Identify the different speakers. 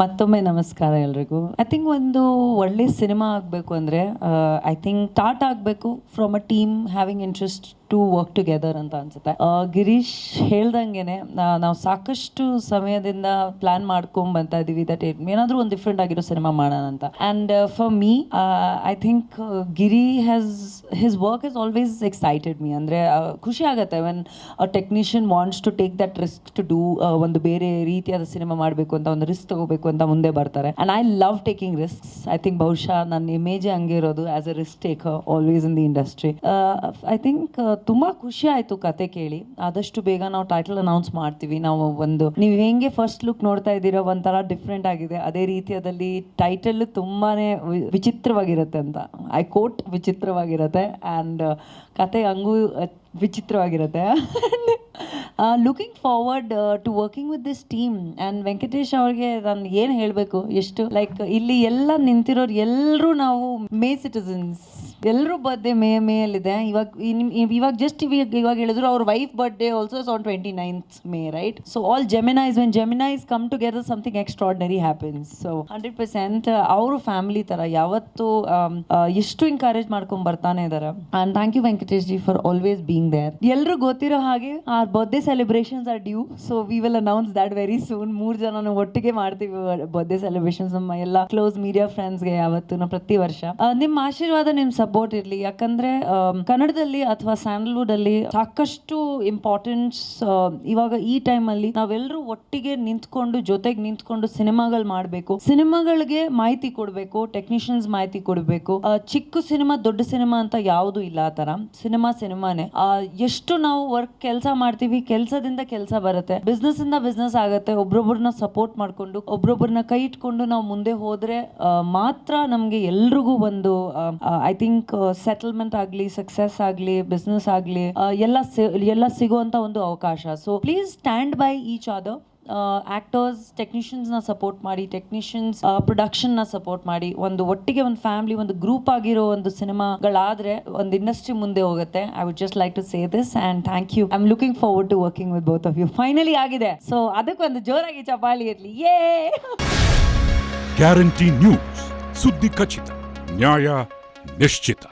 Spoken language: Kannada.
Speaker 1: ಮತ್ತೊಮ್ಮೆ ನಮಸ್ಕಾರ ಎಲ್ರಿಗೂ. ಐ ಥಿಂಕ್ ಒಂದು ಒಳ್ಳೆ ಸಿನಿಮಾ ಆಗಬೇಕು ಅಂದರೆ ಐ ಥಿಂಕ್ ಸ್ಟಾರ್ಟ್ ಆಗಬೇಕು from a team having interest to work together ಅಂತ ಅನ್ಸುತ್ತೆ. ಗಿರೀಶ್ ಹೇಳ್ದಂಗೆನೆ ನಾವು ಸಾಕಷ್ಟು ಸಮಯದಿಂದ ಪ್ಲಾನ್ ಮಾಡ್ಕೊಂಡ್ ಬಂತಾ ಇದೀವಿ ದಟ್ ಏನಾದರೂ ಒಂದು ಡಿಫ್ರೆಂಟ್ ಆಗಿರೋ ಸಿನಿಮಾ ಮಾಡೋಣ ಅಂತ. And for me I think Giri has his work is always excited me ಅಂದರೆ ಖುಷಿ ಆಗುತ್ತೆ. When a technician wants to take that risk to do ಒಂದು ಬೇರೆ ರೀತಿಯಾದ ಸಿನಿಮಾ ಮಾಡಬೇಕು ಅಂತ, ಒಂದು ರಿಸ್ಕ್ ತಗೋಬೇಕು ಅಂತ ಮುಂದೆ ಬರ್ತಾರೆ. And I love taking risk I think ಬಹುಶಃ ನನ್ನ ಇಮೇಜೇ ಹಂಗೆ ಇರೋದು as a risk take always in the industry I think ತುಂಬ ಖುಷಿ ಆಯಿತು ಕತೆ ಕೇಳಿ. ಆದಷ್ಟು ಬೇಗ ನಾವು ಟೈಟಲ್ ಅನೌನ್ಸ್ ಮಾಡ್ತೀವಿ. ನಾವು ಒಂದು, ನೀವು ಹೆಂಗೆ ಫಸ್ಟ್ ಲುಕ್ ನೋಡ್ತಾ ಇದ್ದೀರಾ ಒಂಥರ ಡಿಫ್ರೆಂಟ್ ಆಗಿದೆ. ಅದೇ ರೀತಿಯಾದಲ್ಲಿ ಟೈಟಲ್ ತುಂಬಾನೇ ವಿಚಿತ್ರವಾಗಿರುತ್ತೆ ಅಂತ. I coat ವಿಚಿತ್ರವಾಗಿರುತ್ತೆ. ಆ್ಯಂಡ್ ಕತೆ ಹಂಗೂ, ವಿಚಿತ್ರವಾಗಿರುತ್ತೆ. Looking forward to working with this team and Venkatesh ಅವ್ರಿಗೆ ನಾನು ಏನು ಹೇಳಬೇಕು? ಎಷ್ಟು? ಲೈಕ್ ಇಲ್ಲಿ ಎಲ್ಲ ನಿಂತಿರೋರು ಎಲ್ಲರೂ ನಾವು ಮೇ ಸಿಟಿಸನ್ಸ್ ಎಲ್ಲರೂ ಬರ್ಡೇ ಮೇ ಮೇಯಲ್ಲಿದೆ ಇವಾಗ ಇವಾಗ ಜಸ್ಟ್ ಇವಾಗ ಇವಾಗ ಹೇಳಿದ್ರು ಅವ್ರ wife birthday also on twenty ninth May right so all Geminis when Geminis come together something extraordinary happens so hundred percent ಅವರು ಫ್ಯಾಮಿಲಿ ಥರ ಯಾವತ್ತು ಎಷ್ಟು ಎನ್ಕರೇಜ್ ಮಾಡ್ಕೊಂಡ್ ಬರ್ತಾನೆ ಇದ್ದಾರೆ and thank you Venkatesh ji for always being there ಎಲ್ಲರೂ ಗೊತ್ತಿರೋ ಹಾಗೆ, ಆ birthday celebrations are due so we will announce that very soon ಮೂರು ಜನ ಒಟ್ಟಿಗೆ ಮಾಡ್ತೀವಿ ಬರ್ಡೇ ಸೆಲೆಬ್ರೇಷನ್ಸ್ ನಮ್ಮ ಎಲ್ಲ ಕ್ಲೋಸ್ ಮೀಡಿಯಾ ಫ್ರೆಂಡ್ಸ್ಗೆ ಯಾವತ್ತು ನಾವು ಪ್ರತಿ ವರ್ಷ. ನಿಮ್ಮ ಆಶೀರ್ವಾದ ನಿಮ್ಮ ಸಪೋರ್ಟ್ ಇರಲಿ. ಯಾಕಂದ್ರೆ ಕನ್ನಡದಲ್ಲಿ ಅಥವಾ ಸ್ಯಾಂಡಲ್ವುಡ್ ಅಲ್ಲಿ ಸಾಕಷ್ಟು ಇಂಪಾರ್ಟೆನ್ಸ್ ಇವಾಗ ಈ ಟೈಮಲ್ಲಿ ನಾವೆಲ್ಲರೂ ಒಟ್ಟಿಗೆ ನಿಂತ್ಕೊಂಡು, ಜೊತೆಗೆ ನಿಂತ್ಕೊಂಡು ಸಿನಿಮಾಗಳು ಮಾಡಬೇಕು. ಸಿನಿಮಾಗಳಿಗೆ ಮಾಹಿತಿ ಕೊಡಬೇಕು ಟೆಕ್ನಿಷಿಯನ್ಸ್ ಮಾಹಿತಿ ಕೊಡಬೇಕು. ಚಿಕ್ಕ ಸಿನಿಮಾ, ದೊಡ್ಡ ಸಿನಿಮಾ ಅಂತ ಯಾವುದು ಇಲ್ಲ ಆ ಥರ. ಸಿನಿಮಾ, ಸಿನಿಮಾನೇ. ಎಷ್ಟು ನಾವು ವರ್ಕ್ ಕೆಲಸ ಮಾಡ್ತೀವಿ ಕೆಲಸದಿಂದ ಕೆಲಸ ಬರುತ್ತೆ. ಬಿಸ್ನೆಸ್ ಇಂದ ಬಿಸ್ನೆಸ್ ಆಗುತ್ತೆ. ಒಬ್ರೊಬ್ರನ್ನ ಸಪೋರ್ಟ್ ಮಾಡ್ಕೊಂಡು, ಒಬ್ರೊಬ್ರನ್ನ ಕೈ ಇಟ್ಕೊಂಡು ನಾವು ಮುಂದೆ ಹೋದ್ರೆ ಮಾತ್ರ ನಮಗೆ ಎಲ್ರಿಗೂ ಒಂದು ಐ ಥಿಂಕ್ ಸೆಟಲ್ಮೆಂಟ್ ಆಗಲಿ ಸಕ್ಸಸ್ ಆಗಲಿ ಬಿಸ್ನೆಸ್ ಆಗಲಿ ಎಲ್ಲ ಎಲ್ಲ ಸಿಗುವಂತ ಒಂದು ಅವಕಾಶ. So please stand by each other actors ಟೆಕ್ನಿಷಿಯನ್ಸ್ನ support ಮಾಡಿ ಟೆಕ್ನಿಷಿಯನ್ಸ್ ಪ್ರೊಡಕ್ಷನ್ನ ಸಪೋರ್ಟ್ ಮಾಡಿ, ಒಂದು ಒಟ್ಟಿಗೆ ಒಂದು ಫ್ಯಾಮಿಲಿ ಒಂದು ಗ್ರೂಪ್ ಆಗಿರೋ ಒಂದು ಸಿನಿಮಾಗಳಾದರೆ ಒಂದು ಇಂಡಸ್ಟ್ರಿ ಮುಂದೆ ಹೋಗುತ್ತೆ. I would just like to say this and thank you I am looking forward to working with both of you finally ಆಗಿದೆ. ಸೊ ಅದಕ್ಕೊಂದು ಜೋರಾಗಿ ಚಪಾಲಿ ಇರಲಿ. ಯೇ
Speaker 2: ಗ್ಯಾರಂಟಿ ನ್ಯೂಸ್ ಸುದ್ದಿ ಖಚಿತ ನ್ಯಾಯ ನಿಶ್ಚಿತ